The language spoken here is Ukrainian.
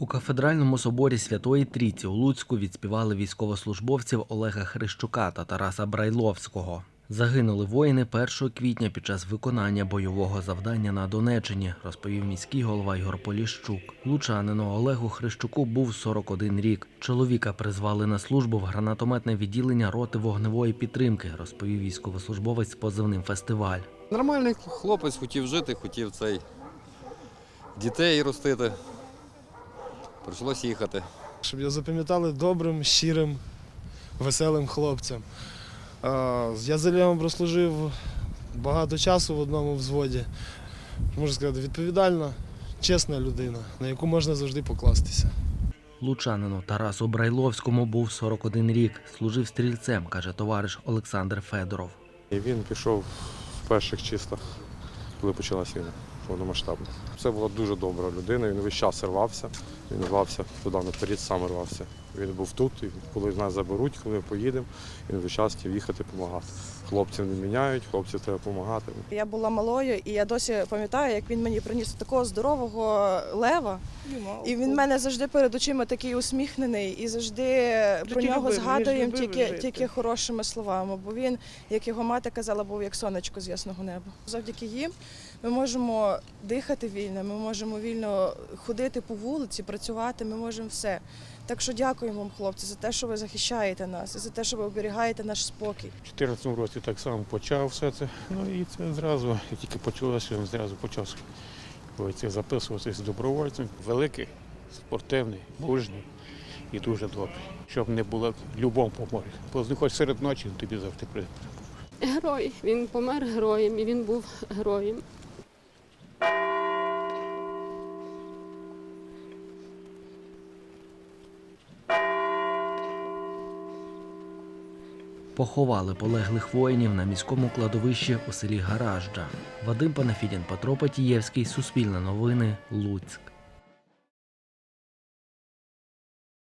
У кафедральному соборі Святої Трійці у Луцьку відспівали військовослужбовців Олега Хрищука та Тараса Брайловського. Загинули воїни 1 квітня під час виконання бойового завдання на Донеччині, розповів міський голова Ігор Поліщук. Лучанину Олегу Хрищуку був 41 рік. Чоловіка призвали на службу в гранатометне відділення роти вогневої підтримки, розповів військовослужбовець позивним фестиваль. Нормальний хлопець хотів жити, хотів цей дітей ростити. Прийшлось їхати. щоб його запам'ятали добрим, щирим, веселим хлопцем. Я з Іллям прослужив багато часу в одному взводі. Можна сказати, відповідальна, чесна людина, на яку можна завжди покластися. Лучанину Тарасу Брайловському був 41 рік. Служив стрільцем, каже товариш Олександр Федоров. І він пішов в перших числах, коли почалась війна повномасштабна. Це була дуже добра людина, він весь час рвався, він рвався туди наперед, сам рвався. Він був тут, і коли нас заберуть, коли ми поїдемо, він весь час хотів їхати допомагати. Хлопців не міняють, хлопцям треба допомагати. Я була малою, і я досі пам'ятаю, як він мені приніс такого здорового лева. І він в мене завжди перед очима такий усміхнений, і завжди про нього згадуємо тільки, тільки хорошими словами. Бо він, як його мати казала, був як сонечко з ясного неба. Завдяки їм ми можемо дихати вільно, ми можемо вільно ходити по вулиці, працювати, ми можемо все. Так що дякуємо вам, хлопці, за те, що ви захищаєте нас, і за те, що ви оберігаєте наш спокій. У 2014 році так само почав все це. Ну і це зразу, як тільки почалося, він зразу почав це записуватися добровольцем. Великий, спортивний, мужній і дуже добрий. Щоб не було любов поможе. Бо хоч серед ночі він тобі завжди прийде. Герой. Він помер героєм і він був героєм. Поховали полеглих воїнів на міському кладовищі у селі Гаражджа. Вадим Панафідін, Петро Патієвський, Суспільне новини, Луцьк.